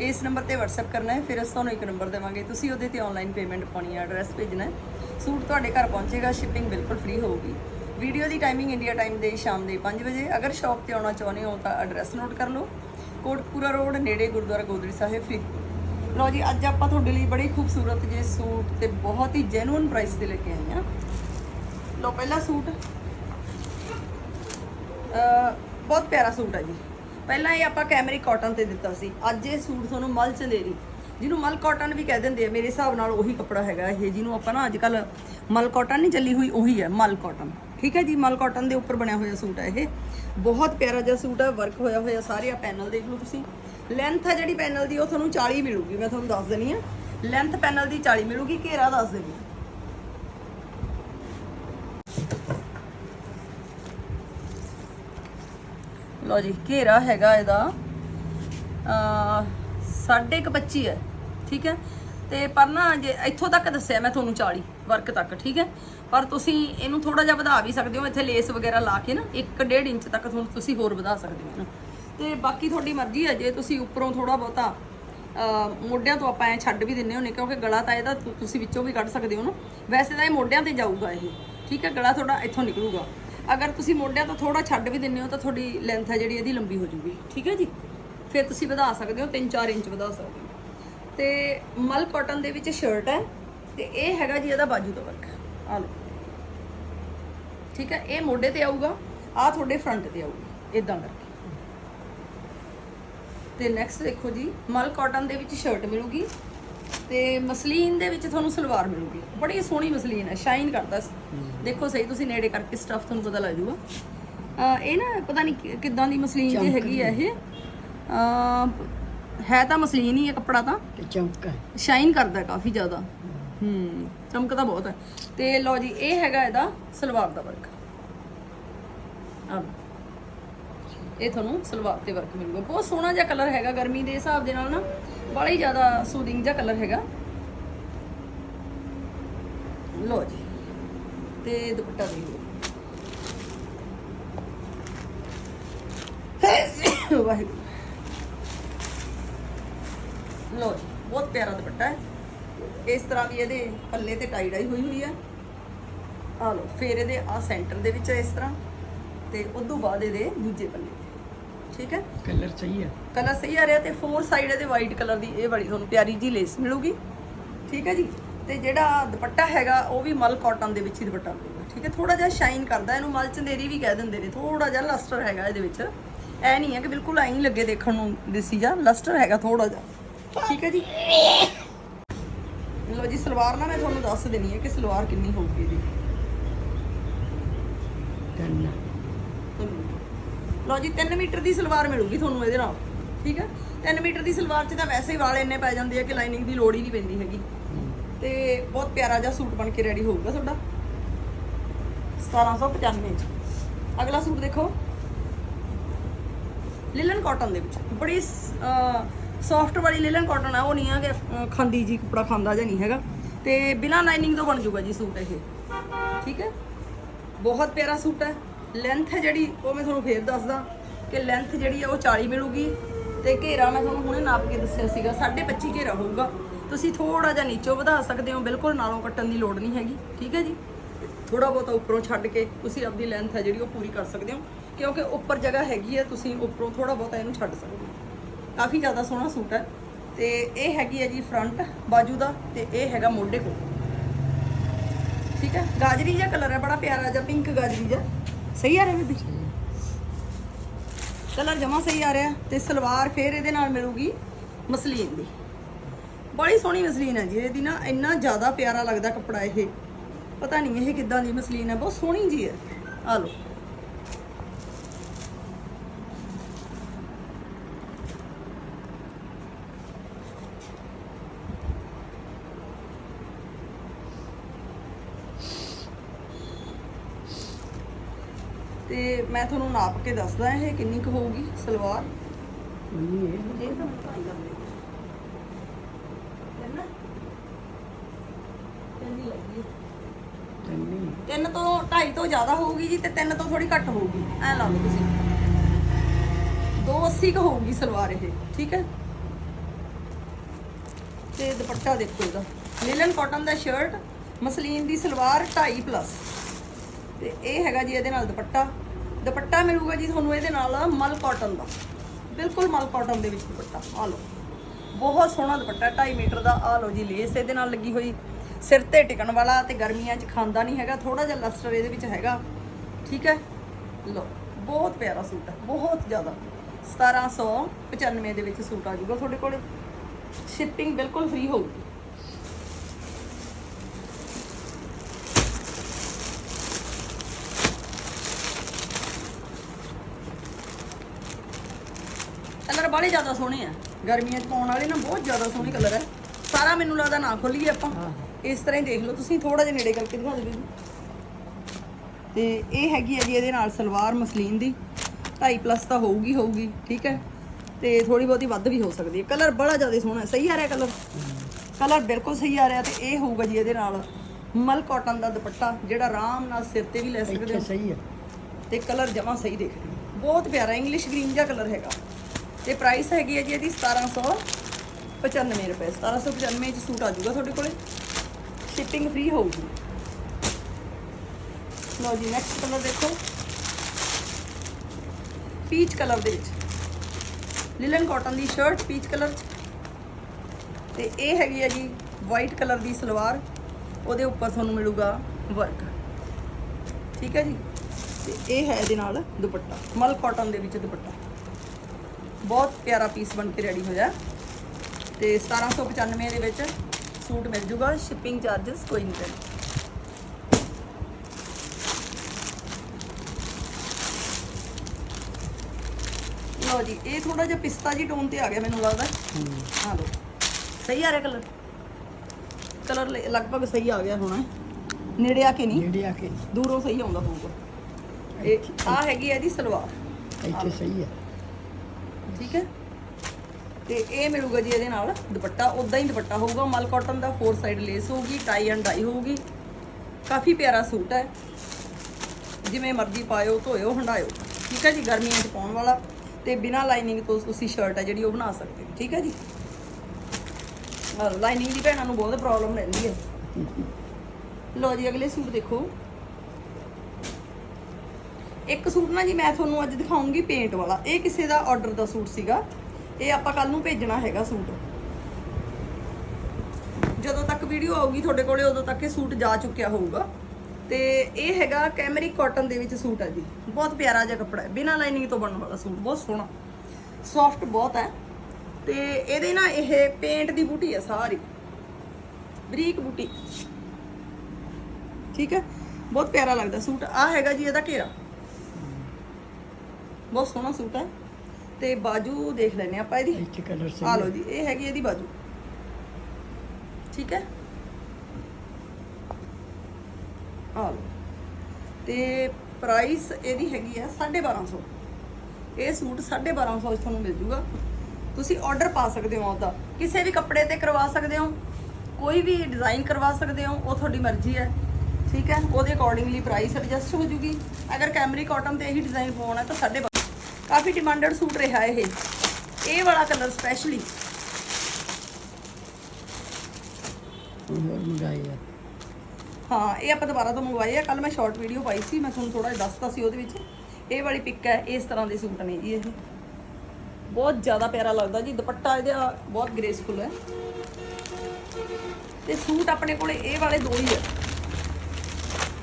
ਇਸ ਨੰਬਰ ਤੇ WhatsApp ਕਰਨਾ ਹੈ, ਫਿਰ ਅਸੀਂ ਤੁਹਾਨੂੰ ਇੱਕ ਨੰਬਰ ਦੇਵਾਂਗੇ। ਤੁਸੀਂ ਉਹਦੇ ਤੇ ਆਨਲਾਈਨ ਪੇਮੈਂਟ ਪਾਉਣੀ ਹੈ ਐਡਰੈਸ ਭੇਜਣਾ ਹੈ। ਸੂਟ ਤੁਹਾਡੇ ਘਰ ਪਹੁੰਚੇਗਾ ਸ਼ਿਪਿੰਗ ਬਿਲਕੁਲ ਫ੍ਰੀ ਹੋਊਗੀ। ਵੀਡੀਓ ਦੀ ਟਾਈਮਿੰਗ ਇੰਡੀਆ ਟਾਈਮ ਦੇ ਸ਼ਾਮ ਦੇ 5 ਵਜੇ। ਅਗਰ ਸ਼ਾਪ ਤੇ ਆਉਣਾ ਚਾਹੁੰਦੇ ਹੋ ਤਾਂ ਐਡਰੈਸ ਨੋਟ ਕਰ ਲਓ। ਕੋਟਪੂਰਾ ਰੋਡ ਨੇੜੇ ਗੁਰਦੁਆਰਾ ਗੋਦੜੀ ਸਾਹਿਬ, ਫਰੀਦਕੋਟ। ਲਓ ਜੀ, ਅੱਜ ਆਪਾਂ ਤੁਹਾਡੇ ਲਈ ਬੜੇ ਖੂਬਸੂਰਤ ਜੇ ਸੂਟ ਤੇ ਬਹੁਤ ਹੀ ਜੈਨੂਇਨ ਪ੍ਰਾਈਸ ਤੇ ਲੈ ਕੇ ਆਏ ਹਾਂ। ਲਓ, ਪਹਿਲਾ ਸੂਟ। ਬਹੁਤ ਪਿਆਰਾ ਸੂਟ ਹੈ ਜੀ। ਪਹਿਲਾਂ ਇਹ ਆਪਾਂ ਕੈਮਰੀ ਕਾਟਨ ਤੇ ਦਿੱਤਾ ਸੀ। ਅੱਜ ਇਹ ਸੂਟ ਤੁਹਾਨੂੰ ਮਲ ਚੰਦੇਰੀ ਜਿਹਨੂੰ ਮਲ ਕਾਟਨ ਵੀ ਕਹਿ ਦਿੰਦੇ ਆ, ਮੇਰੇ ਹਿਸਾਬ ਨਾਲ ਉਹੀ ਕੱਪੜਾ ਹੈਗਾ ਇਹ, ਜਿਹਨੂੰ ਆਪਾਂ ਨਾ ਅੱਜ ਕੱਲ ਮਲ ਕਾਟਨ ਨਹੀਂ ਚੱਲੀ ਹੋਈ, ਉਹੀ ਹੈ ਮਲ ਕਾਟਨ ਠੀਕ ਹੈ ਜੀ, ਮਲ ਕਾਟਨ ਦੇ ਉੱਪਰ ਬਣਿਆ ਹੋਇਆ ਸੂਟ ਹੈ ਇਹ। ਬਹੁਤ ਪਿਆਰਾ ਜਿਹਾ ਸੂਟ ਹੈ ਵਰਕ ਹੋਇਆ ਹੋਇਆ ਸਾਰੇ ਆ ਪੈਨਲ ਦੇਖ ਲਓ ਤੁਸੀਂ। ਲੈਂਥ ਹੈ ਜਿਹੜੀ ਪੈਨਲ ਦੀ, ਉਹ ਤੁਹਾਨੂੰ 40 ਮਿਲੂਗੀ, ਮੈਂ ਤੁਹਾਨੂੰ ਦੱਸ ਦੇਣੀ ਆ ਲੈਂਥ ਪੈਨਲ ਦੀ 40 ਮਿਲੂਗੀ, ਘੇਰਾ ਦੱਸ ਦੇਣੀ ਲਓ ਜੀ, ਘੇਰਾ ਹੈਗਾ ਇਹਦਾ। ਅ ਸਾਢੇ ਕੁ 25 ਹੈ, ਠੀਕ ਹੈ? ਤੇ ਪਰ ਨਾ ਜੇ ਇੱਥੋਂ ਤੱਕ ਦੱਸਿਆ ਮੈਂ ਤੁਹਾਨੂੰ 40 ਵਰਕ ਤੱਕ, ਠੀਕ ਹੈ? ਪਰ ਤੁਸੀਂ ਇਹਨੂੰ ਥੋੜਾ ਜਿਹਾ ਵਧਾ ਵੀ ਸਕਦੇ ਹੋ, ਇੱਥੇ ਲੇਸ ਵਗੈਰਾ ਲਾ ਕੇ ਨਾ 1.5 ਇੰਚ ਤੱਕ ਤੁਹਾਨੂੰ ਤੁਸੀਂ ਹੋਰ ਵਧਾ ਸਕਦੇ ਹੋ। ਇਹਨੂੰ ਤੇ ਬਾਕੀ ਤੁਹਾਡੀ ਮਰਜ਼ੀ ਹੈ, ਜੇ ਤੁਸੀਂ ਉੱਪਰੋਂ ਥੋੜਾ ਬਹੁਤਾ ਮੋਢਿਆਂ ਤੋਂ ਆਪਾਂ ਐ ਛੱਡ ਵੀ ਦਿੰਨੇ ਹੁੰਨੇ ਕਿਉਂਕਿ ਗਲਾ ਤਾਂ ਇਹਦਾ ਤੁਸੀਂ ਵਿੱਚੋਂ ਵੀ ਕੱਢ ਸਕਦੇ ਹੋ ਨਾ। ਵੈਸੇ ਤਾਂ ਇਹ ਮੋਢਿਆਂ ਤੇ ਜਾਊਗਾ ਇਹ, ਠੀਕ ਹੈ? ਗਲਾ ਤੁਹਾਡਾ ਇੱਥੋਂ ਨਿਕਲੂਗਾ। ਅਗਰ ਤੁਸੀਂ ਮੋਢਿਆਂ ਤੋਂ ਥੋੜਾ ਛੱਡ ਵੀ ਦਿੰਨੇ ਹੋ ਤਾਂ ਤੁਹਾਡੀ ਲੈਂਥ ਹੈ ਜਿਹੜੀ ਇਹਦੀ ਲੰਬੀ ਹੋ ਜੂਗੀ ਠੀਕ ਹੈ ਜੀ? ਫਿਰ ਤੁਸੀਂ ਵਧਾ ਸਕਦੇ ਹੋ 3-4 ਇੰਚ ਵਧਾ ਸਕਦੇ ਹੋ। ਤੇ ਮਲ ਕਾਟਨ ਦੇ ਵਿੱਚ ਸ਼ਰਟ ਹੈ, ਤੇ ਇਹ ਹੈਗਾ ਜੀ ਇਹਦਾ ਬਾਜੂ ਦਾ ਵਰਕ ਆ ਲਓ। ਠੀਕ ਹੈ, ਇਹ ਮੋਢੇ ਤੇ ਆਊਗਾ ਆ ਤੁਹਾਡੇ ਫਰੰਟ ਤੇ ਆਊਗਾ ਇਦਾਂ ਕਰਕੇ। ਤੇ ਨੈਕਸਟ ਦੇਖੋ ਜੀ, ਮਲ ਕਾਟਨ ਦੇ ਵਿੱਚ ਸ਼ਰਟ ਮਿਲੂਗੀ। ਤੇ ਮਸਲੀਨ ਦੇ ਵਿੱਚ ਤੁਹਾਨੂੰ ਸਲਵਾਰ ਮਿਲੂਗੀ। ਬੜੀ ਸੋਹਣੀ ਮਸਲੀਨ ਹੈ ਸ਼ਾਈਨ ਕਰਦਾ ਦੇਖੋ ਸਹੀ ਤੁਸੀਂ ਨੇੜੇ ਕਰਕੇ ਸਟਫ ਤੁਹਾਨੂੰ ਪਤਾ ਲੱਗ ਜਾਊਗਾ। ਇਹ ਨਾ ਪਤਾ ਨਹੀਂ ਕਿੱਦਾਂ ਦੀ ਮਸਲੀਨ ਜੀ ਹੈਗੀ ਆ ਇਹ। ਹੈ ਤਾਂ ਮਸਲੀਨ ਹੀ ਹੈ ਕੱਪੜਾ ਤਾਂ। ਚਮਕਾ ਸ਼ਾਈਨ ਕਰਦਾ ਹੈ ਕਾਫੀ ਜ਼ਿਆਦਾ। ਹੂੰ ਚਮਕਦਾ ਬਹੁਤ ਹੈ। ਤੇ ਲਓ ਜੀ ਇਹ ਹੈਗਾ ਇਹਦਾ ਸਲਵਾਰ ਦਾ ਵਰਕ ਆ। ਇਹ ਤੁਹਾਨੂੰ ਸਲਵਾਰ ਤੇ ਵਰਕ ਮਿਲੂਗਾ। ਬਹੁਤ ਸੋਹਣਾ ਜਿਹਾ ਕਲਰ ਹੈਗਾ, ਗਰਮੀ ਦੇ ਹਿਸਾਬ ਦੇ ਨਾਲ ਨਾ ਬੜਾ ਹੀ ਜ਼ਿਆਦਾ ਸੂਦਿੰਗ ਜਿਹਾ ਕਲਰ ਹੈਗਾ। ਲਓ ਜੀ, ਤੇ ਦੁਪੱਟਾ ਦੇਖੋ ਵਾਹਿਗੁਰੂ। ਲੋ ਜੀ, ਬਹੁਤ ਪਿਆਰਾ ਦੁਪੱਟਾ ਹੈ। ਇਸ ਤਰ੍ਹਾਂ ਵੀ ਇਹਦੇ ਪੱਲੇ ਤੇ ਟਾਈ ਡਾਈ ਹੋਈ ਹੋਈ ਹੈ। ਆ ਲੋ ਫਿਰ ਇਹਦੇ ਆ ਸੈਂਟਰ ਦੇ ਵਿੱਚ ਹੈ ਇਸ ਤਰ੍ਹਾਂ, ਤੇ ਉਦੋਂ ਬਾਅਦ ਇਹਦੇ ਦੂਜੇ ਪੱਲੇ ਠੀਕ ਹੈ? ਕਲਰ ਸਹੀ ਹੈ। ਕਲਰ ਸਹੀ ਆ ਰਿਹਾ ਤੇ ਫੋਰ ਸਾਈਡ ਇਹਦੇ ਵਾਈਟ ਕਲਰ ਦੀ ਇਹ ਬੜੀ ਤੁਹਾਨੂੰ ਪਿਆਰੀ ਜੀ ਲੇਸ ਮਿਲੂਗੀ। ਠੀਕ ਹੈ ਜੀ? ਤੇ ਜਿਹੜਾ ਦੁਪੱਟਾ ਹੈਗਾ ਉਹ ਵੀ ਮਲ ਕਾਟਨ ਦੇ ਵਿੱਚ ਹੀ ਦੁਪੱਟਾ ਮਿਲੂਗਾ। ਠੀਕ ਹੈ? ਥੋੜਾ ਜਿਹਾ ਸ਼ਾਈਨ ਕਰਦਾ ਇਹਨੂੰ ਮਲ ਚੰਦੇਰੀ ਵੀ ਕਹਿ ਦਿੰਦੇ ਨੇ। ਥੋੜਾ ਜਿਹਾ ਲਸਟਰ ਹੈਗਾ ਇਹਦੇ ਵਿੱਚ। ਐ ਨਹੀਂ ਹੈ ਕਿ ਬਿਲਕੁਲ ਐਂ ਲੱਗੇ ਦੇਖਣ ਨੂੰ ਦਿਸੀ ਜਾ ਲਸਟਰ ਹੈਗਾ ਥੋੜਾ ਜਿਹਾ। ਠੀਕ ਹੈ ਜੀ? ਲੋ ਜੀ ਸਲਵਾਰ ਨਾ ਮੈਂ ਤੁਹਾਨੂੰ ਦੱਸ ਦੇਣੀ ਹੈ ਕਿ ਸਲਵਾਰ ਕਿੰਨੀ ਹੋਊਗੀ ਇਹਦੀ। ਕਰਨਾ ਲਓ ਜੀ 3 ਮੀਟਰ ਦੀ ਸਲਵਾਰ ਮਿਲੂਗੀ ਤੁਹਾਨੂੰ ਇਹਦੇ ਨਾਲ, ਠੀਕ ਹੈ? 3 ਮੀਟਰ ਦੀ ਸਲਵਾਰ 'ਚ ਤਾਂ ਵੈਸੇ ਹੀ ਵਾਲ ਇੰਨੇ ਪੈ ਜਾਂਦੇ ਆ ਕਿ ਲਾਈਨਿੰਗ ਦੀ ਲੋੜ ਹੀ ਨਹੀਂ ਪੈਂਦੀ ਹੈਗੀ। ਤੇ ਬਹੁਤ ਪਿਆਰਾ ਜਿਹਾ ਸੂਟ ਬਣ ਕੇ ਰੈਡੀ ਹੋਊਗਾ ਤੁਹਾਡਾ। 1795 ਚ। ਅਗਲਾ ਸੂਟ ਦੇਖੋ। ਲਿਲਨ ਕਾਟਨ ਦੇ ਵਿੱਚ। ਬੜੀ ਸੌਫਟ ਵਾਲੀ ਲਿਲਨ ਕਾਟਨ ਆ, ਉਹ ਨਹੀਂ ਆ ਕਿ ਖਾਂਦੀ ਜੀ, ਕੱਪੜਾ ਖਾਂਦਾ ਜਾਂ ਨਹੀਂ ਹੈਗਾ। ਤੇ ਬਿਨਾਂ ਲਾਈਨਿੰਗ ਤੋਂ ਬਣ ਜਾਊਗਾ ਜੀ ਸੂਟ ਇਹ। ਠੀਕ ਹੈ? ਬਹੁਤ ਪਿਆਰਾ ਸੂਟ ਹੈ। ਲੈਂਥ ਹੈ ਜਿਹੜੀ, ਉਹ ਮੈਂ ਤੁਹਾਨੂੰ ਫੇਰ ਦੱਸਦਾ ਕਿ ਲੈਂਥ ਜਿਹੜੀ ਹੈ ਉਹ 40 ਮਿਲੂਗੀ ਤੇ ਘੇਰਾ ਮੈਂ ਤੁਹਾਨੂੰ ਹੁਣੇ ਨਾਪ ਕੇ ਦੱਸਿਆ ਸੀਗਾ 25 ਘੇਰਾ ਹੋਊਗਾ। ਤੁਸੀਂ ਥੋੜਾ ਜਿਹਾ ਨੀਚੋਂ ਵਧਾ ਸਕਦੇ ਹੋ, ਬਿਲਕੁਲ ਨਾਲੋਂ ਕੱਟਣ ਦੀ ਲੋੜ ਨਹੀਂ ਹੈਗੀ, ਠੀਕ ਹੈ ਜੀ? ਥੋੜਾ ਬਹੁਤਾ ਉੱਪਰੋਂ ਛੱਡ ਕੇ ਤੁਸੀਂ ਆਪਦੀ ਲੈਂਥ ਹੈ ਜਿਹੜੀ ਉਹ ਪੂਰੀ ਕਰ ਸਕਦੇ ਹੋ, ਕਿਉਂਕਿ ਉੱਪਰ ਜਗ੍ਹਾ ਹੈਗੀ ਹੈ, ਤੁਸੀਂ ਉੱਪਰੋਂ ਥੋੜਾ ਬਹੁਤਾ ਇਹਨੂੰ ਛੱਡ ਸਕਦੇ ਹੋ। ਕਾਫੀ ਜ਼ਿਆਦਾ ਸੋਹਣਾ ਸੂਟ ਹੈ ਤੇ ਇਹ ਹੈਗੀ ਹੈ ਜੀ ਫਰੰਟ ਬਾਜੂ ਦਾ ਤੇ ਇਹ ਹੈਗਾ ਮੋਢੇ ਕੋਲ। ਠੀਕ ਹੈ? ਗਾਜਰੀ ਜਿਹਾ ਕਲਰ ਹੈ, ਬੜਾ ਪਿਆਰਾ ਜਿਹਾ ਪਿੰਕ ਗਾਜਰੀ ਜਿਹਾ। ਸਹੀ ਆ ਰਿਹਾ ਬੀਬੀ? ਕਲਰ ਜਮਾ ਸਹੀ ਆ ਰਿਹਾ ਤੇ ਸਲਵਾਰ ਫੇਰ ਇਹਦੇ ਨਾਲ ਮਿਲੂਗੀ ਮਸਲੀਨ ਦੀ। ਬੜੀ ਸੋਹਣੀ ਮਸਲੀਨ ਹੈ ਜੀ, ਇਹਦੀ ਨਾ ਇੰਨਾ ਜ਼ਿਆਦਾ ਪਿਆਰਾ ਲੱਗਦਾ ਕੱਪੜਾ ਇਹ। ਪਤਾ ਨਹੀਂ ਇਹ ਕਿੱਦਾਂ ਦੀ ਮਸਲੀਨ ਹੈ, ਬਹੁਤ ਸੋਹਣੀ ਜੀ ਹੈ। ਆ ਲਓ ਤੇ ਮੈਂ ਤੁਹਾਨੂੰ ਨਾਪ ਕੇ ਦੱਸਦਾ ਇਹ ਕਿੰਨੀ ਕੁ ਹੋਊਗੀ ਸਲਵਾਰ? ਨਹੀਂ ਇਹ ਇਹ ਤਾਂ ਭਾਈ ਦਾ ਤਿੰਨ? ਤੋਂ ਢਾਈ ਤੋਂ ਜ਼ਿਆਦਾ ਹੋਊਗੀ ਜੀ ਤੇ ਤਿੰਨ ਤੋਂ ਥੋੜੀ ਘੱਟ ਹੋਊਗੀ। ਐ ਲਾ ਲਓ ਤੁਸੀਂ। 280 ਕ ਹੋਊਗੀ ਸਲਵਾਰ ਇਹ ਠੀਕ ਹੈ? ਤੇ ਦੁਪੱਟਾ ਦੇਖੋ ਇਹਦਾ। ਲਿਲਨ ਕਾਟਨ ਦਾ ਸ਼ਰਟ ਮਸਲੀਨ ਦੀ ਸਲਵਾਰ 2.5 ਪਲੱਸ ਤੇ ਇਹ ਹੈਗਾ ਜੀ ਇਹਦੇ ਨਾਲ ਦੁਪੱਟਾ। ਦੁਪੱਟਾ ਮਿਲੂਗਾ ਜੀ ਤੁਹਾਨੂੰ ਇਹਦੇ ਨਾਲ ਮਲ ਕਾਟਨ ਦਾ। ਬਿਲਕੁਲ ਮਲ ਕਾਟਨ ਦੇ ਵਿੱਚ ਦੁਪੱਟਾ ਆ ਲਓ। ਬਹੁਤ ਸੋਹਣਾ ਦੁਪੱਟਾ 2.5 ਮੀਟਰ ਦਾ ਆ ਲਓ ਜੀ ਲੇਸ ਇਹਦੇ ਨਾਲ ਲੱਗੀ ਹੋਈ। ਸਿਰ ਤੇ ਟਿਕਣ ਵਾਲਾ ਤੇ ਗਰਮੀਆਂ 'ਚ ਖਾਂਦਾ ਨਹੀਂ ਹੈਗਾ ਥੋੜਾ ਜਿਹਾ ਲਸਟਰ ਇਹਦੇ ਵਿੱਚ ਹੈਗਾ। ਠੀਕ ਹੈ? ਲਓ, ਬਹੁਤ ਪਿਆਰਾ ਸੂਟ ਹੈ, ਬਹੁਤ ਜ਼ਿਆਦਾ। 1795 ਦੇ ਵਿੱਚ ਸੂਟ ਆ ਜਾਊਗਾ ਤੁਹਾਡੇ ਕੋਲੇ। ਸ਼ਿਪਿੰਗ ਬਿਲਕੁਲ ਫ੍ਰੀ ਹੋਊਗੀ। ਕਲਰ ਬਾਲੇ ਜ਼ਿਆਦਾ ਸੋਹਣੇ ਆ। ਗਰਮੀਆਂ 'ਚ ਪਾਉਣ ਵਾਲੇ ਨਾ ਬਹੁਤ ਜ਼ਿਆਦਾ ਸੋਹਣੇ ਕਲਰ ਹੈ ਸਾਰਾ ਮੈਨੂੰ ਲੱਗਦਾ ਨਾ ਖੋਲੀਏ ਆਪਾਂ। ਇਸ ਤਰ੍ਹਾਂ ਹੀ ਦੇਖ ਲਓ। ਤੁਸੀਂ ਥੋੜਾ ਜਿਹਾ ਨੇੜੇ ਕਰਕੇ ਦਿਖਾ ਦਿਓ ਤੇ ਇਹ ਹੈਗੀ ਹੈ ਜੀ ਇਹਦੇ ਨਾਲ ਸਲਵਾਰ ਮਸਲੀਨ ਦੀ। 2.5 ਪਲੱਸ ਤਾਂ ਹੋਊਗੀ ਹੋਊਗੀ ਠੀਕ ਹੈ। ਤੇ ਥੋੜੀ ਬਹੁਤੀ ਵੱਧ ਵੀ ਹੋ ਸਕਦੀ ਹੈ। ਕਲਰ ਬੜਾ ਜ਼ਿਆਦਾ ਸੋਹਣਾ ਸਹੀ ਆ ਰਿਹਾ ਕਲਰ? ਕਲਰ ਬਿਲਕੁਲ ਸਹੀ ਆ ਰਿਹਾ ਤੇ ਇਹ ਹੋਊਗਾ ਜੀ ਇਹਦੇ ਨਾਲ ਮਲ ਕਾਟਨ ਦਾ ਦੁਪੱਟਾ ਜਿਹੜਾ ਆਰਾਮ ਨਾਲ ਸਿਰ ਤੇ ਵੀ ਲੈ ਸਕਦੇ ਹੋ। ਸਹੀ ਹੈ ਤੇ ਕਲਰ ਜਮਾ ਸਹੀ ਦਿਖ ਰਿਹਾ ਬਹੁਤ ਪਿਆਰਾ ਇੰਗਲਿਸ਼ ਗ੍ਰੀਨ ਜਿਹਾ ਕਲਰ ਹੈਗਾ। ਤੇ ਪ੍ਰਾਈਸ ਹੈਗੀ ਹੈ ਜੀ ਇਹਦੀ 1795 ਰੁਪਏ। 1795 ਚ ਸੂਟ ਆ ਜਾਊਗਾ ਤੁਹਾਡੇ ਕੋਲੇ। ਸ਼ਿਪਿੰਗ ਫ੍ਰੀ ਹੋਊਗੀ। ਲਓ ਜੀ ਨੈਕਸਟ ਕਲਰ ਦੇਖੋ। ਪੀਚ ਕਲਰ ਦੇ ਵਿੱਚ। ਲਿਲਨ ਕਾਟਨ ਦੀ ਸ਼ਰਟ ਪੀਚ ਕਲਰ ਚ। ਤੇ ਇਹ ਹੈਗੀ ਹੈ ਜੀ ਵਾਈਟ ਕਲਰ ਦੀ ਸਲਵਾਰ। ਉਹਦੇ ਉੱਪਰ ਤੁਹਾਨੂੰ ਮਿਲੂਗਾ ਵਰਕ ਠੀਕ ਹੈ ਜੀ? ਤੇ ਇਹ ਹੈ ਇਹਦੇ ਨਾਲ ਦੁਪੱਟਾ। ਮਲ ਕਾਟਨ ਦੇ ਵਿੱਚ ਦੁਪੱਟਾ। ਬਹੁਤ ਪਿਆਰਾ ਪੀਸ ਬਣ ਕੇ ਰੈਡੀ ਹੋਇਆ। ਤੇ 1795 ਦੇ ਵਿੱਚ ਸੂਟ ਮਿਲ ਜੂਗਾ ਸ਼ਿਪਿੰਗ ਚਾਰजेस ਕੋਈ ਨਹੀਂ ਤੇ ਲਓ ਜੀ ਇਹ ਥੋੜਾ ਜਿਹਾ ਪਿਸਤਾ ਜੀ ਟੋਨ ਤੇ ਆ ਗਿਆ ਮੈਨੂੰ ਲੱਗਦਾ। ਆ ਲਓ। ਸਹੀ ਆ ਰਿਹਾ ਕਲਰ ਕਲਰ ਲਗਭਗ ਸਹੀ ਆ ਗਿਆ ਹੋਣਾ। ਨੇੜੇ ਆ ਕੇ ਨਹੀਂ? ਜਿਹੜੇ ਆ ਕੇ ਦੂਰੋਂ ਸਹੀ ਆਉਂਦਾ ਹੋਊਗਾ। ਇਹ ਆ ਹੈਗੀ ਹੈ ਇਹਦੀ ਸਲਵਾਰ। ਇੱਥੇ ਸਹੀ ਹੈ ਠੀਕ ਹੈ? ਤੇ ਇਹ ਮਿਲੂਗਾ ਜੀ ਇਹਦੇ ਨਾਲ ਦੁਪੱਟਾ। ਉਦਾਂ ਹੀ ਦੁਪੱਟਾ ਹੋਊਗਾ। ਮਲ ਕਾਟਨ ਦਾ ਫੋਰ ਸਾਈਡ ਲੇਸ ਹੋਊਗੀ ਟਾਈ ਐਂਡ ਡਾਈ ਹੋਊਗੀ। ਕਾਫੀ ਪਿਆਰਾ ਸੂਟ ਹੈ। ਜਿਵੇਂ ਮਰਜ਼ੀ ਪਾਇਓ, ਧੋਇਓ ਹੰਡਾਇਓ ਠੀਕ ਹੈ ਜੀ? ਗਰਮੀਆਂ 'ਚ ਪਾਉਣ ਵਾਲਾ। ਤੇ ਬਿਨਾ ਲਾਈਨਿੰਗ ਤੋਂ ਤੁਸੀਂ ਸ਼ਰਟ ਹੈ ਜਿਹੜੀ ਉਹ ਬਣਾ ਸਕਦੇ ਹੋ। ਠੀਕ ਹੈ ਜੀ? ਲਾਈਨਿੰਗ ਦੀ ਭੈਣਾਂ ਨੂੰ ਬਹੁਤ ਪ੍ਰੋਬਲਮ ਰਹਿੰਦੀ ਹੈ। ਲੋ ਜੀ, ਅਗਲੇ ਸੂਟ ਦੇਖੋ। ਇੱਕ ਸੂਟ ਨਾ ਜੀ ਮੈਂ ਤੁਹਾਨੂੰ ਅੱਜ ਦਿਖਾਉਂਗੀ ਪੇਂਟ ਵਾਲਾ। ਇਹ ਕਿਸੇ ਦਾ ਆਰਡਰ ਦਾ ਸੂਟ ਸੀਗਾ। ਇਹ ਆਪਾਂ ਕੱਲ ਨੂੰ ਭੇਜਣਾ ਹੈਗਾ ਸੂਟ। ਜਦੋਂ ਤੱਕ ਵੀਡੀਓ ਆਊਗੀ ਤੁਹਾਡੇ ਕੋਲੇ, ਉਦੋਂ ਤੱਕ ਇਹ ਸੂਟ ਜਾ ਚੁੱਕਿਆ ਹੋਊਗਾ। ਤੇ ਇਹ ਹੈਗਾ ਕੈਮਰਿਕ ਕਾਟਨ ਦੇ ਵਿੱਚ ਸੂਟ ਹੈ ਜੀ। ਬਹੁਤ ਪਿਆਰਾ ਜਿਹਾ ਕੱਪੜਾ ਹੈ। ਬਿਨਾਂ ਲਾਈਨਿੰਗ ਤੋਂ ਬਣਨ ਵਾਲਾ ਸੂਟ, ਬਹੁਤ ਸੋਹਣਾ। ਸੌਫਟ ਬਹੁਤ ਹੈ। ਤੇ ਇਹਦੇ ਨਾ ਇਹ ਪੇਂਟ ਦੀ ਬੂਟੀ ਹੈ ਸਾਰੀ। ਬਰੀਕ ਬੂਟੀ। ਠੀਕ ਹੈ? ਬਹੁਤ ਪਿਆਰਾ ਲੱਗਦਾ ਸੂਟ। ਆ ਹੈਗਾ ਜੀ ਇਹਦਾ ਘੇਰਾ। ਬਹੁਤ ਸੋਹਣਾ ਸੂਟ ਹੈ। ਤੇ ਬਾਜੂ ਦੇਖ ਲੈਨੇ ਆਪਾਂ ਇਹਦੀ। ਇੱਥੇ ਕਲਰ ਸਹੀ ਆ ਲਓ ਜੀ ਇਹ ਹੈਗੀ ਇਹਦੀ ਬਾਜੂ। ਠੀਕ ਹੈ? ਆ ਲਓ। ਤੇ ਪ੍ਰਾਈਸ ਇਹਦੀ ਹੈਗੀ ਆ 1250 ਇਹ ਸੂਟ 1250 ਵਿੱਚ ਤੁਹਾਨੂੰ ਮਿਲ ਜੂਗਾ। ਤੁਸੀਂ ਆਰਡਰ ਪਾ ਸਕਦੇ ਹੋ ਉਹਦਾ ਕਿਸੇ ਵੀ ਕੱਪੜੇ ਤੇ ਕਰਵਾ ਸਕਦੇ ਹੋ। ਕੋਈ ਵੀ ਡਿਜ਼ਾਈਨ ਕਰਵਾ ਸਕਦੇ ਹੋ। ਉਹ ਤੁਹਾਡੀ ਮਰਜ਼ੀ ਹੈ। ਠੀਕ ਹੈ? ਉਹਦੇ ਅਕੋਰਡਿੰਗਲੀ ਪ੍ਰਾਈਸ ਐਡਜਸਟ ਹੋ ਜੂਗੀ। ਅਗਰ ਕੈਮਰੀ ਕਾਟਨ ਤੇ ਇਹੀ ਡਿਜ਼ਾਈਨ ਪਾਉਣਾ ਹੈ ਤਾਂ 1250 ਕਾਫੀ ਡਿਮਾਂਡਡ ਸੂਟ ਰਿਹਾ ਇਹ। ਇਹ ਵਾਲਾ ਕਲਰ ਸਪੈਸ਼ਲੀ ਹੋਰ ਮੰਗਾਈ ਆ? ਹਾਂ ਇਹ ਆਪਾਂ ਦੁਬਾਰਾ ਤੋਂ ਮੰਗਵਾਏ ਆ। ਕੱਲ ਮੈਂ ਸ਼ਾਰਟ ਵੀਡੀਓ ਪਾਈ ਸੀ ਮੈਂ ਤੁਹਾਨੂੰ ਥੋੜਾ ਜਿਹਾ ਦੱਸਤਾ ਸੀ ਉਹਦੇ ਵਿੱਚ। ਇਹ ਵਾਲੀ ਪਿਕ ਹੈ ਇਸ ਤਰ੍ਹਾਂ ਦੇ ਸੂਟ ਨੇ ਜੀ ਇਹ। ਬਹੁਤ ਜ਼ਿਆਦਾ ਪਿਆਰਾ ਲੱਗਦਾ ਜੀ ਦੁਪੱਟਾ ਇਹਦਾ ਬਹੁਤ ਗ੍ਰੇਸਫੁਲ ਹੈ। ਤੇ ਸੂਟ ਆਪਣੇ ਕੋਲੇ ਇਹ ਵਾਲੇ ਦੋ ਹੀ ਹੈ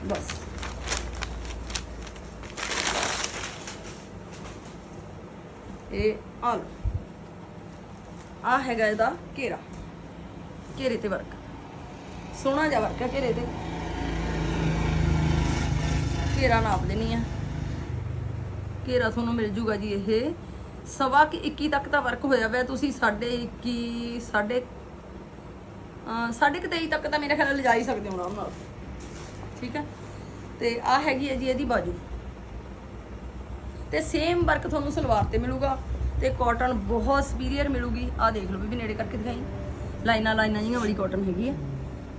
ਬਸ। ਇਹ ਆ ਲਓ। ਆ ਹੈਗਾ ਇਹਦਾ ਘੇਰਾ। ਘੇਰੇ ਤੇ ਵਰਕ। ਸੋਹਣਾ ਜਿਹਾ ਵਰਕ ਹੈ ਘੇਰੇ ਤੇ। ਘੇਰਾ ਨਾਪ ਦੇਣੀ ਆ। ਘੇਰਾ ਤੁਹਾਨੂੰ ਮਿਲ ਜੂਗਾ ਜੀ ਇਹ। ਸਵਾ ਕਿ 21 ਤੱਕ ਦਾ ਵਰਕ ਹੋਇਆ ਵੈ। ਤੁਸੀਂ ਸਾਡੇ 21 ਸਾਡੇ ਅ ਸਾਡੇ ਕੁ 23 ਤੱਕ ਤਾਂ ਮੇਰੇ ਖਿਆਲ ਨਾਲ ਲਿਜਾ ਹੀ ਸਕਦੇ ਹੋ ਆਰਾਮ ਨਾਲ। ਠੀਕ ਹੈ। ਤੇ ਆ ਹੈਗੀ ਹੈ ਜੀ ਇਹਦੀ ਬਾਜੂ। ਤੇ ਸੇਮ ਵਰਕ ਤੁਹਾਨੂੰ ਸਲਵਾਰ ਤੇ ਮਿਲੂਗਾ ਤੇ ਕਾਟਨ ਬਹੁਤ ਸੁਪੀਰੀਅਰ ਮਿਲੂਗੀ। ਆ ਦੇਖ ਲਓ ਵੀ ਨੇੜੇ ਕਰਕੇ ਦਿਖਾਈ। ਲਾਈਨਾਂ ਲਾਈਨਾਂ ਜੀਆਂ ਵਾਲੀ ਕਾਟਨ ਹੈਗੀ ਆ।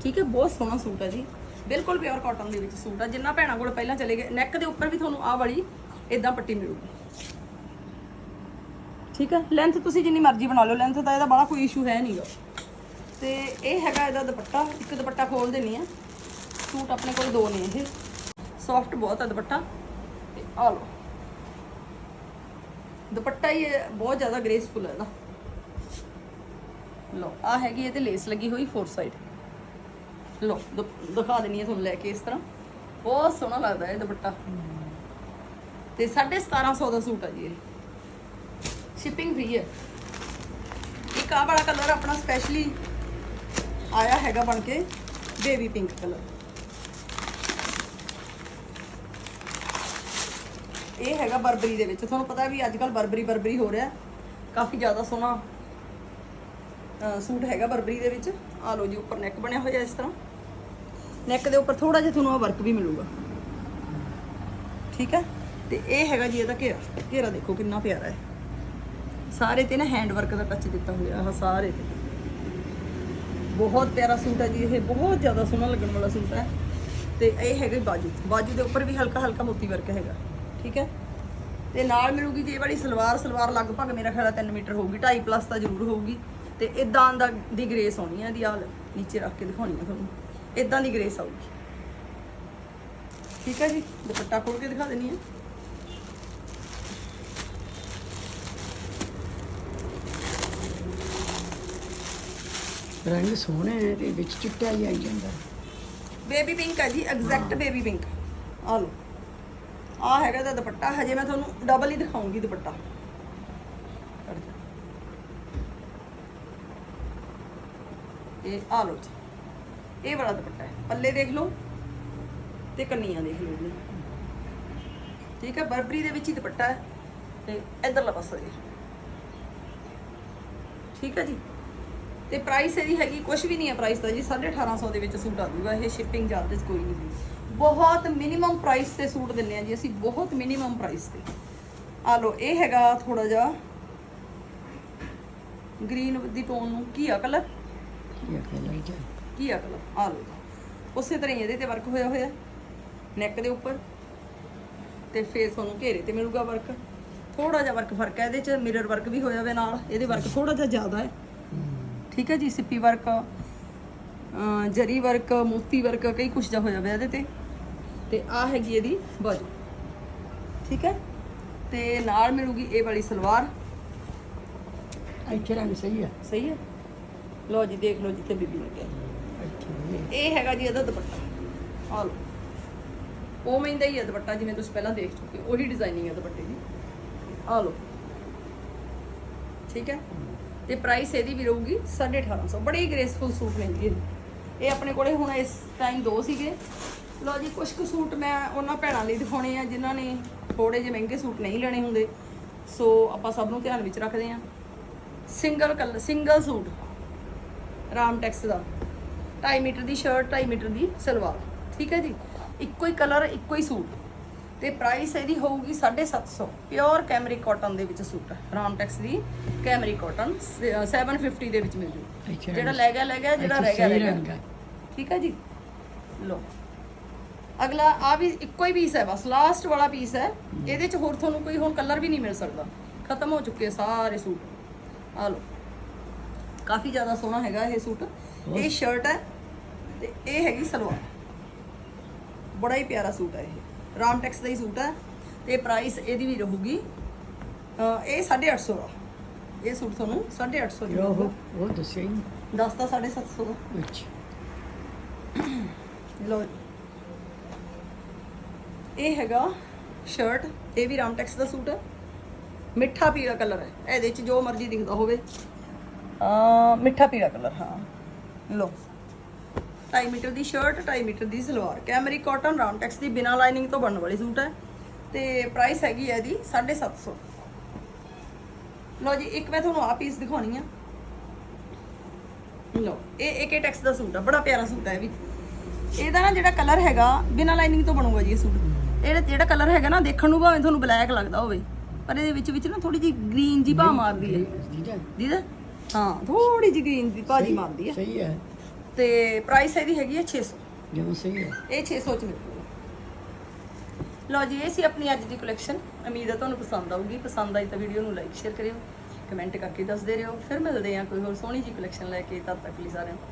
ਠੀਕ ਹੈ, ਬਹੁਤ ਸੋਹਣਾ ਸੂਟ ਹੈ ਜੀ। ਬਿਲਕੁਲ ਪਿਓਰ ਕਾਟਨ ਦੇ ਵਿੱਚ ਸੂਟ ਆ। ਜਿੰਨਾ ਭੈਣਾਂ ਕੋਲ ਪਹਿਲਾਂ ਚਲੇ ਗਏ ਨੈਕ ਦੇ ਉੱਪਰ ਵੀ ਤੁਹਾਨੂੰ ਆਹ ਵਾਲੀ ਇਦਾਂ ਪੱਟੀ ਮਿਲੂਗੀ। ਠੀਕ ਹੈ ਲੈਂਥ ਤੁਸੀਂ ਜਿੰਨੀ ਮਰਜ਼ੀ ਬਣਾ ਲਓ। ਲੈਂਥ ਦਾ ਇਹਦਾ ਬੜਾ ਕੋਈ ਇਸ਼ੂ ਹੈ ਨਹੀਂਗਾ ਤੇ ਇਹ ਹੈਗਾ ਇਹਦਾ ਦੁਪੱਟਾ। ਇੱਕ ਦੁਪੱਟਾ ਖੋਲ ਦਿੰਨੀ ਆ। ਸੂਟ ਆਪਣੇ ਕੋਲ ਦੋ ਨੇ ਇਹ। ਸੌਫਟ ਬਹੁਤ ਆ ਦੁਪੱਟਾ। ਤੇ ਆ ਲਓ। ਦੁਪੱਟਾ ਹੀ ਇਹ ਬਹੁਤ ਜ਼ਿਆਦਾ ਗ੍ਰੇਸਫੁਲ ਹੈ ਇਹਦਾ ਲਓ ਆ ਹੈਗੀ ਇਹ ਤੇ ਲੇਸ ਲੱਗੀ ਹੋਈ ਫੋਰ ਸਾਈਡ ਲਓ, ਦੁ- ਦਿਖਾ ਦੇਣੀ ਹੈ ਤੁਹਾਨੂੰ ਲੈ ਕੇ ਇਸ ਤਰ੍ਹਾਂ। ਬਹੁਤ ਸੋਹਣਾ ਲੱਗਦਾ ਹੈ ਇਹ ਦੁਪੱਟਾ। ਤੇ 1750 ਦਾ ਸੂਟ ਆ ਜੀ ਇਹ। ਸ਼ਿਪਿੰਗ ਫ੍ਰੀ ਹੈ। ਇੱਕ ਆਹ ਵਾਲਾ ਕਲਰ ਆਪਣਾ ਸਪੈਸ਼ਲੀ ਆਇਆ ਹੈਗਾ ਬਣ ਕੇ ਬੇਬੀ ਪਿੰਕ ਕਲਰ ਇਹ ਹੈਗਾ ਬਰਬਰੀ ਦੇ ਵਿੱਚ। ਤੁਹਾਨੂੰ ਪਤਾ ਵੀ ਅੱਜ ਕੱਲ ਬਰਬਰੀ ਬਰਬਰੀ ਹੋ ਰਿਹਾ। ਕਾਫੀ ਜ਼ਿਆਦਾ ਸੋਹਣਾ ਸੂਟ ਹੈਗਾ ਬਰਬਰੀ ਦੇ ਵਿੱਚ। ਆ ਲਓ ਜੀ, ਉੱਪਰ ਨੈਕ ਬਣਿਆ ਹੋਇਆ ਇਸ ਤਰ੍ਹਾਂ। ਨੈਕ ਦੇ ਉੱਪਰ ਥੋੜਾ ਜਿਹਾ ਤੁਹਾਨੂੰ ਆ ਵਰਕ ਵੀ ਮਿਲੂਗਾ। ਠੀਕ ਹੈ? ਤੇ ਇਹ ਹੈਗਾ ਜੀ ਇਹਦਾ ਘੇਰਾ। ਘੇਰਾ ਦੇਖੋ ਕਿੰਨਾ ਪਿਆਰਾ ਹੈ। ਸਾਰੇ ਤੇ ਨਾ ਹੈਂਡ ਵਰਕ ਦਾ ਟੱਚ ਦਿੱਤਾ ਹੋਇਆ, ਆਹ ਸਾਰੇ ਤੇ। ਬਹੁਤ ਪਿਆਰਾ ਸੂਟ ਹੈ ਜੀ ਇਹ। ਬਹੁਤ ਜ਼ਿਆਦਾ ਸੋਹਣਾ ਲੱਗਣ ਵਾਲਾ ਸੂਟ ਹੈ। ਤੇ ਇਹ ਹੈਗਾ ਬਾਜੂ। ਬਾਜੂ ਦੇ ਉੱਪਰ ਵੀ ਹਲਕਾ ਹਲਕਾ ਮੋਤੀ ਵਰਕ ਹੈਗਾ। ਠੀਕ ਹੈ? ਤੇ ਨਾਲ ਮਿਲੂਗੀ ਜੀ ਇਹ ਵਾਲੀ ਸਲਵਾਰ ਸਲਵਾਰ ਲਗਭਗ ਮੇਰਾ ਖਿਆਲ ਹੈ 3 ਮੀਟਰ ਹੋਊਗੀ 2.5 ਪਲੱਸ ਤਾਂ ਜ਼ਰੂਰ ਹੋਊਗੀ। ਤੇ ਇਦਾਂ ਦਾ ਦੀ ਗ੍ਰੇਸ ਆਉਣੀ ਹੈ ਇਹਦੀ ਆਹ ਨੀਚੇ ਰੱਖ ਕੇ ਦਿਖਾਉਣੀ ਹੈ ਤੁਹਾਨੂੰ। ਇਦਾਂ ਦੀ ਗ੍ਰੇਸ ਆਊਗੀ। ਠੀਕ ਹੈ ਜੀ? ਦੁਪੱਟਾ ਖੋਲ ਕੇ ਦਿਖਾ ਦੇਣੀ ਹੈ ਰੰਗ ਸੋਹਣੇ ਨੇ ਤੇ ਵਿੱਚ ਚਿੱਟਾ ਹੀ ਆਈ ਜਾਂਦਾ। ਬੇਬੀ ਪਿੰਕ ਹੈ ਜੀ ਐਗਜ਼ੈਕਟ ਬੇਬੀ ਪਿੰਕ ਆ ਲਓ। ਆ ਹੈਗਾ ਦਾ ਦੁਪੱਟਾ, ਹਜੇ ਮੈਂ ਤੁਹਾਨੂੰ ਡਬਲ ਹੀ ਦਿਖਾਉਂਗੀ ਦੁਪੱਟਾ। ਇਹ, ਆ ਲਓ ਜੀ। ਇਹ ਵਾਲਾ ਦੁਪੱਟਾ ਹੈ। ਪੱਲੇ ਦੇਖ ਲਓ ਤੇ ਕੰਨੀਆਂ ਦੇਖ ਲਓ ਜੀ। ਠੀਕ ਹੈ, ਬਰਬਰੀ ਦੇ ਵਿੱਚ ਹੀ ਦੁਪੱਟਾ ਹੈ ਤੇ ਇਧਰਲਾ ਪਾਸਾ ਦੇਖ ਠੀਕ ਹੈ ਜੀ? ਤੇ ਪ੍ਰਾਈਸ ਇਹਦੀ ਹੈਗੀ ਕੁਝ ਵੀ ਨਹੀਂ ਹੈ ਪ੍ਰਾਈਸ ਦਾ ਜੀ 1850 ਦੇ ਵਿੱਚ ਸੂਟ ਆ ਜਾਊਗਾ ਇਹ ਸ਼ਿਪਿੰਗ ਚਾਰजेस ਕੋਈ ਨਹੀਂ ਜੀ। ਬਹੁਤ ਮਿਨੀਮਮ ਪ੍ਰਾਈਸ ਤੇ ਸੂਟ ਦਿੰਨੇ ਆ ਜੀ ਅਸੀਂ ਬਹੁਤ ਮਿਨੀਮਮ ਪ੍ਰਾਈਸ ਤੇ। ਆ ਲਓ ਇਹ ਹੈਗਾ ਥੋੜਾ ਜਿਹਾ ਗ੍ਰੀਨ ਦੀ ਟੋਨ ਨੂੰ ਕਲਰ ਇਹ ਕਲਰ ਜਾ? ਕੀਆ ਕਲਰ ਆ ਜੀ। ਉਸੇ ਤਰ੍ਹਾਂ ਹੀ ਇਹਦੇ ਤੇ ਵਰਕ ਹੋਇਆ ਹੋਇਆ। ਨੈਕ ਦੇ ਉੱਪਰ। ਤੇ ਫੇਰ ਤੁਹਾਨੂੰ ਘੇਰੇ ਤੇ ਮਿਲੂਗਾ ਵਰਕ ਥੋੜਾ ਜਿਹਾ ਵਰਕ ਫ਼ਰਕ ਹੈ ਇਹਦੇ ਚ ਮਿਰਰ ਵਰਕ ਵੀ ਹੋਇਆ ਹੋਇਆ ਨਾਲ ਇਹਦੇ ਵਰਕ ਥੋੜਾ ਜਿਹਾ ਜ਼ਿਆਦਾ ਹੈ। ਠੀਕ ਹੈ ਜੀ ਸਿੱਪੀ ਵਰਕ ਜਰੀ ਵਰਕ ਮੋਤੀ ਵਰਕ ਕਈ ਕੁਛ ਦਾ ਹੋਇਆ ਹੋਇਆ ਇਹਦੇ ਤੇ। ਤੇ ਆ ਹੈਗੀ ਇਹਦੀ ਬਾਜੂ। ਠੀਕ ਹੈ? ਤੇ ਨਾਲ ਮਿਲੂਗੀ ਇਹ ਵਾਲੀ ਸਲਵਾਰ। ਇੱਥੇ ਰੰਗ ਸਹੀ ਆ। ਸਹੀ ਹੈ? ਲਓ ਜੀ ਦੇਖ ਲਓ ਜਿੱਥੇ ਬੀਬੀ ਲੱਗਿਆ ਇਹ। ਹੈਗਾ ਜੀ ਇਹਦਾ ਦੁਪੱਟਾ। ਆ ਲਓ। ਉਵੇਂ ਦਾ ਹੀ ਹੈ ਦੁਪੱਟਾ ਜਿਵੇਂ ਤੁਸੀਂ ਪਹਿਲਾਂ ਦੇਖ ਚੁੱਕੇ ਹੋ। ਉਹੀ ਡਿਜ਼ਾਈਨਿੰਗ ਹੈ ਦੁਪੱਟੇ ਦੀ। ਆ ਲਓ। ਠੀਕ ਹੈ? ਤੇ ਪ੍ਰਾਈਸ ਇਹਦੀ ਵੀ ਰਹੂਗੀ 1850 ਬੜੇ ਗ੍ਰੇਸਫੁਲ ਸੂਟ ਨੇ ਜੀ ਇਹ ਆਪਣੇ ਕੋਲੇ ਹੁਣ ਇਸ ਟਾਈਮ ਦੋ ਸੀਗੇ। ਲਓ ਜੀ ਕੁਝ ਕੁ ਸੂਟ ਮੈਂ ਉਹਨਾਂ ਭੈਣਾਂ ਲਈ ਦਿਖਾਉਣੇ ਆ, ਜਿਨ੍ਹਾਂ ਨੇ ਥੋੜੇ ਜਿਹੇ ਮਹਿੰਗੇ ਸੂਟ ਨਹੀਂ ਲੈਣੇ ਹੁੰਦੇ। ਸੋ ਆਪਾਂ ਸਭ ਨੂੰ ਧਿਆਨ ਵਿੱਚ ਰੱਖਦੇ ਆ single colour single suit. Ramtex ਦਾ। 2.5 ਮੀਟਰ ਦੀ ਸ਼ਰਟ 2.5 ਮੀਟਰ ਦੀ ਸਲਵਾਰ। ਠੀਕ ਹੈ ਜੀ? ਇੱਕੋ ਹੀ ਕਲਰ ਇੱਕੋ ਹੀ ਸੂਟ। ਤੇ ਪ੍ਰਾਈਸ ਇਹਦੀ ਹੋਊਗੀ 750 ਪਿਓਰ ਕੈਮਰਿਕ ਕਾਟਨ ਦੇ ਵਿੱਚ ਸੂਟ ਰਾਮ ਟੈਕਸ ਦੀ ਕੈਮਰਿਕ ਕਾਟਨ 750 ਦੇ ਵਿੱਚ ਮਿਲ ਜੂ ਜਿਹੜਾ ਲੈ ਗਿਆ ਲੈ ਗਿਆ ਜਿਹੜਾ ਰਹਿ ਗਿਆ ਰਹਿ ਗਿਆ। ਠੀਕ ਹੈ ਜੀ? ਲੋ ਅਗਲਾ ਆ ਵੀ ਇੱਕੋ ਹੀ ਪੀਸ ਹੈ ਬਸ। ਲਾਸਟ ਵਾਲਾ ਪੀਸ ਹੈ। ਇਹਦੇ ਚ ਹੋਰ ਤੁਹਾਨੂੰ ਕੋਈ ਹੁਣ ਕਲਰ ਵੀ ਨਹੀਂ ਮਿਲ ਸਕਦਾ। ਖਤਮ ਹੋ ਚੁੱਕੇ ਸਾਰੇ ਸੂਟ। ਆ ਲੋ ਕਾਫੀ ਜ਼ਿਆਦਾ ਸੋਹਣਾ ਹੈਗਾ ਇਹ ਸੂਟ। ਇਹ ਸ਼ਰਟ ਹੈ ਤੇ ਇਹ ਹੈਗੀ ਸਲਵਾਰ। ਬੜਾ ਹੀ ਪਿਆਰਾ ਸੂਟ ਹੈ ਇਹ। ਰਾਮ ਟੈਕਸ ਦਾ ਹੀ ਸੂਟ ਹੈ ਤੇ ਪ੍ਰਾਈਸ ਇਹਦੀ ਵੀ ਰਹੂਗੀ ਇਹ 850 ਦਾ ਇਹ ਸੂਟ ਤੁਹਾਨੂੰ 850 ਦੀ ਉਹ ਉਹ ਦੱਸਿਆ ਹੀ ਨਹੀਂ। ਦੱਸ ਤਾਂ 750 ਦਾ ਅੱਛਾ। ਲੋ ਇਹ ਹੈਗਾ ਸ਼ਰਟ ਇਹ ਵੀ ਰਾਮਟੈਕਸ ਦਾ ਸੂਟ ਹੈ। ਮਿੱਠਾ ਪੀਲਾ ਕਲਰ ਹੈ। ਇਹਦੇ ਚ ਜੋ ਮਰਜ਼ੀ ਦਿਖਦਾ ਹੋਵੇ। ਆ ਮਿੱਠਾ ਪੀਲਾ ਕਲਰ ਹਾਂ। ਲੋ 2.5 ਮੀਟਰ ਦੀ ਸ਼ਰਟ 2.5 ਮੀਟਰ ਦੀ ਸਲਵਾਰ। ਕੈਮਰੀ ਕਾਟਨ ਰਾਮਟੈਕਸ ਦੀ ਬਿਨਾ ਲਾਈਨਿੰਗ ਤੋਂ ਬਣਨ ਵਾਲੀ ਸੂਟ ਹੈ। ਤੇ ਪ੍ਰਾਈਸ ਹੈਗੀ ਹੈ ਇਹਦੀ 750 ਲੋ ਜੀ ਇੱਕ ਮੈਂ ਤੁਹਾਨੂੰ ਆ ਪੀਸ ਦਿਖਾਉਣੀ ਆ। ਲੋ ਇਹ ਇੱਕ ਟੈਕਸ ਦਾ ਸੂਟ ਆ ਬੜਾ ਪਿਆਰਾ ਸੂਟ ਹੈ ਇਹ ਵੀ। ਇਹਦਾ ਨਾ ਜਿਹੜਾ ਕਲਰ ਹੈਗਾ ਬਿਨਾ ਲਾਈਨਿੰਗ ਤੋਂ ਬਣੂਗਾ ਜੀ ਇਹ ਸੂਟ। ਇਹ ਜਿਹੜਾ ਕਲਰ ਹੈਗਾ ਨਾ ਦੇਖਣ ਨੂੰ ਭਾਵੇਂ ਤੁਹਾਨੂੰ ਬਲੈਕ ਲੱਗਦਾ ਹੋਵੇ ਪਰ ਇਹਦੇ ਵਿੱਚ ਵਿੱਚ ਨਾ ਥੋੜੀ ਜਿਹੀ ਗ੍ਰੀਨ ਜੀ ਭਾ ਮਾਰਦੀ ਹੈ। ਦੀਦਾ ਹਾਂ। ਥੋੜੀ ਜਿਹੀ ਗ੍ਰੀਨ ਦੀ ਭਾਜੀ ਮਾਰਦੀ ਹੈ। ਸਹੀ ਹੈ। ਤੇ ਪ੍ਰਾਈਸ ਇਹਦੀ ਹੈਗੀ ਹੈ 600 ਜਮਾ ਸਹੀ ਹੈ। ਇਹ 600 ਚ ਮਿਲੂਗਾ। ਲਓ ਜੀ ਇਹ ਸੀ ਆਪਣੀ ਅੱਜ ਦੀ ਕਲੈਕਸ਼ਨ ਉਮੀਦ ਹੈ ਤੁਹਾਨੂੰ ਪਸੰਦ ਆਊਗੀ। ਪਸੰਦ ਆਈ ਤਾਂ ਵੀਡੀਓ ਨੂੰ ਲਾਈਕ ਸ਼ੇਅਰ ਕਰਿਓ। ਕਮੈਂਟ ਕਰਕੇ ਦੱਸਦੇ ਰਹੋ। ਫਿਰ ਮਿਲਦੇ ਹਾਂ ਕੋਈ ਹੋਰ ਸੋਹਣੀ ਜੀ ਕਲੈਕਸ਼ਨ ਲੈ ਕੇ। ਤਦ ਤੱਕ ਲਈ ਸਾਰਿਆਂ ਨੂੰ।